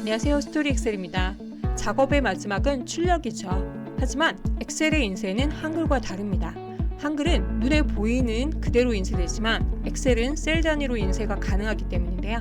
안녕하세요. 스토리 엑셀입니다. 작업의 마지막은 출력이죠. 하지만 엑셀의 인쇄는 한글과 다릅니다. 한글은 눈에 보이는 그대로 인쇄되지만 엑셀은 셀 단위로 인쇄가 가능하기 때문인데요.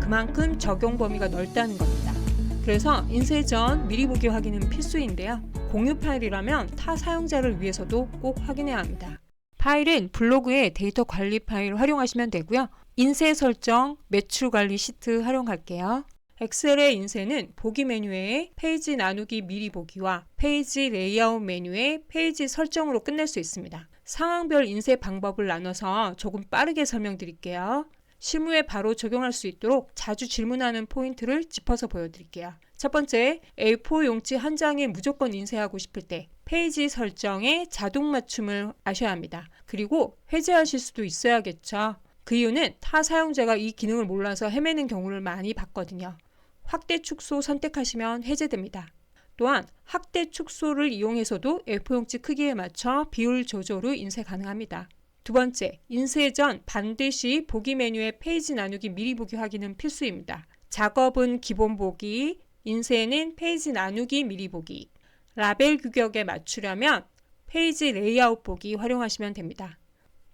그만큼 적용 범위가 넓다는 겁니다. 그래서 인쇄 전 미리 보기 확인은 필수인데요. 공유 파일이라면 타 사용자를 위해서도 꼭 확인해야 합니다. 파일은 블로그의 데이터 관리 파일 활용하시면 되고요. 인쇄 설정, 매출 관리 시트 활용할게요. 엑셀의 인쇄는 보기 메뉴에 페이지 나누기 미리 보기와 페이지 레이아웃 메뉴에 페이지 설정으로 끝낼 수 있습니다. 상황별 인쇄 방법을 나눠서 조금 빠르게 설명드릴게요. 실무에 바로 적용할 수 있도록 자주 질문하는 포인트를 짚어서 보여드릴게요. 첫 번째, A4 용지 한 장에 무조건 인쇄하고 싶을 때 페이지 설정에 자동 맞춤을 아셔야 합니다. 그리고 해제하실 수도 있어야겠죠. 그 이유는 타 사용자가 이 기능을 몰라서 헤매는 경우를 많이 봤거든요. 확대 축소 선택하시면 해제됩니다. 또한 확대 축소를 이용해서도 A4용지 크기에 맞춰 비율 조절 후 인쇄 가능합니다. 두 번째, 인쇄 전 반드시 보기 메뉴의 페이지 나누기 미리 보기 확인은 필수입니다. 작업은 기본 보기, 인쇄는 페이지 나누기 미리 보기. 라벨 규격에 맞추려면 페이지 레이아웃 보기 활용하시면 됩니다.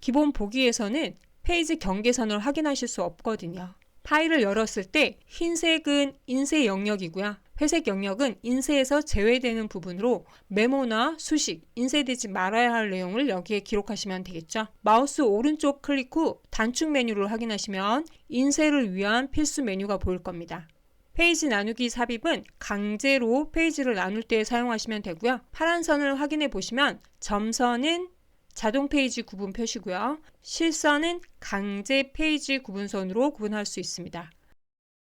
기본 보기에서는 페이지 경계선을 확인하실 수 없거든요. 파일을 열었을 때 흰색은 인쇄 영역이고요. 회색 영역은 인쇄에서 제외되는 부분으로 메모나 수식, 인쇄되지 말아야 할 내용을 여기에 기록하시면 되겠죠. 마우스 오른쪽 클릭 후 단축 메뉴를 확인하시면 인쇄를 위한 필수 메뉴가 보일 겁니다. 페이지 나누기 삽입은 강제로 페이지를 나눌 때 사용하시면 되고요. 파란 선을 확인해 보시면 점선은 자동 페이지 구분 표시고요. 실선은 강제 페이지 구분선으로 구분할 수 있습니다.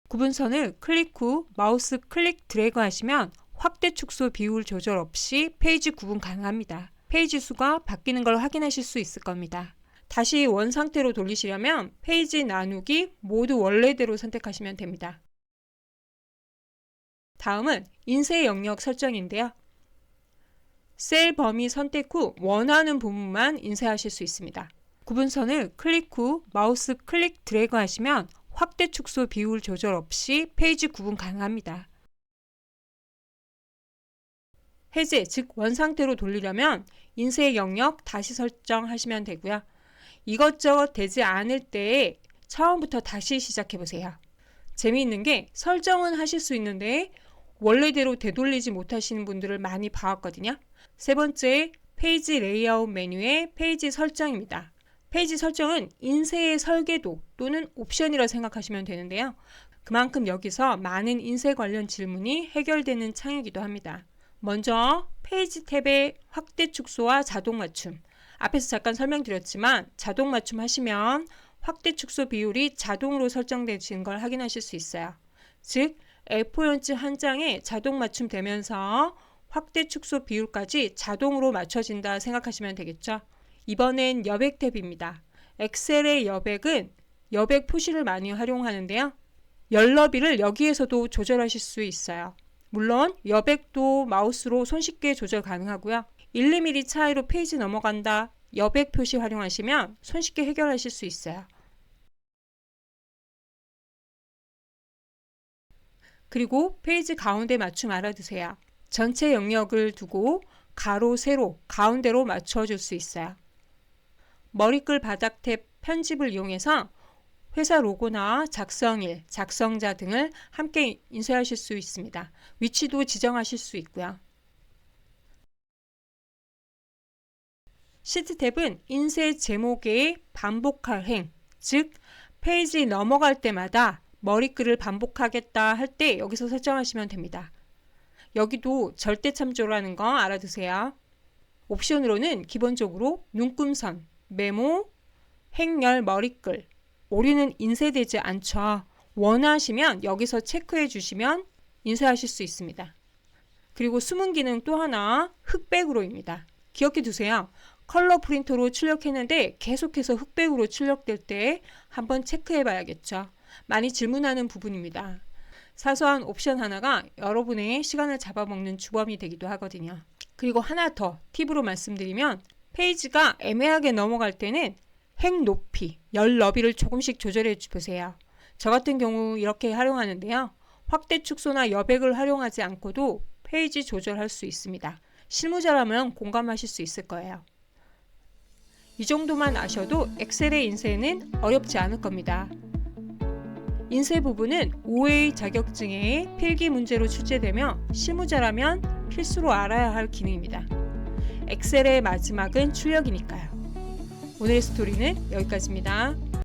구분선을 클릭 후 마우스 클릭 드래그 하시면 확대 축소 비율 조절 없이 페이지 구분 가능합니다. 페이지 수가 바뀌는 걸 확인하실 수 있을 겁니다. 다시 원 상태로 돌리시려면 페이지 나누기 모두 원래대로 선택하시면 됩니다. 다음은 인쇄 영역 설정인데요. 셀 범위 선택 후 원하는 부분만 인쇄하실 수 있습니다. 구분선을 클릭 후 마우스 클릭 드래그 하시면 확대 축소 비율 조절 없이 페이지 구분 가능합니다. 해제, 즉 원상태로 돌리려면 인쇄 영역 다시 설정하시면 되고요. 이것저것 되지 않을 때에 처음부터 다시 시작해 보세요. 재미있는 게 설정은 하실 수 있는데 원래대로 되돌리지 못하시는 분들을 많이 봐왔거든요. 세 번째, 페이지 레이아웃 메뉴의 페이지 설정입니다. 페이지 설정은 인쇄의 설계도 또는 옵션이라 생각하시면 되는데요. 그만큼 여기서 많은 인쇄 관련 질문이 해결되는 창이기도 합니다. 먼저 페이지 탭의 확대 축소와 자동 맞춤. 앞에서 잠깐 설명드렸지만 자동 맞춤 하시면 확대 축소 비율이 자동으로 설정되는 걸 확인하실 수 있어요. 즉 A4용지 한 장에 자동 맞춤되면서 확대 축소 비율까지 자동으로 맞춰진다 생각하시면 되겠죠. 이번엔 여백 탭입니다. 엑셀의 여백은 여백 표시를 많이 활용하는데요. 열너비를 여기에서도 조절하실 수 있어요. 물론 여백도 마우스로 손쉽게 조절 가능하고요. 1, 2mm 차이로 페이지 넘어간다. 여백 표시 활용하시면 손쉽게 해결하실 수 있어요. 그리고 페이지 가운데 맞춤 알아두세요. 전체 영역을 두고 가로, 세로, 가운데로 맞춰줄 수 있어요. 머리글 바닥 탭 편집을 이용해서 회사 로고나 작성일, 작성자 등을 함께 인쇄하실 수 있습니다. 위치도 지정하실 수 있고요. 시트 탭은 인쇄 제목의 반복할 행, 즉 페이지 넘어갈 때마다 머리글을 반복하겠다 할 때 여기서 설정하시면 됩니다. 여기도 절대 참조라는 거 알아두세요. 옵션으로는 기본적으로 눈금선, 메모, 행렬 머리글, 오류는 인쇄되지 않죠. 원하시면 여기서 체크해 주시면 인쇄하실 수 있습니다. 그리고 숨은 기능 또 하나 흑백으로입니다. 기억해 두세요. 컬러 프린터로 출력했는데 계속해서 흑백으로 출력될 때 한번 체크해 봐야겠죠. 많이 질문하는 부분입니다. 사소한 옵션 하나가 여러분의 시간을 잡아먹는 주범이 되기도 하거든요. 그리고 하나 더 팁으로 말씀드리면 페이지가 애매하게 넘어갈 때는 행 높이, 열 너비를 조금씩 조절해 보세요. 저 같은 경우 이렇게 활용하는데요. 확대 축소나 여백을 활용하지 않고도 페이지 조절할 수 있습니다. 실무자라면 공감하실 수 있을 거예요. 이 정도만 아셔도 엑셀의 인쇄는 어렵지 않을 겁니다. 인쇄 부분은 OA 자격증의 필기 문제로 출제되며 실무자라면 필수로 알아야 할 기능입니다. 엑셀의 마지막은 출력이니까요. 오늘의 스토리는 여기까지입니다.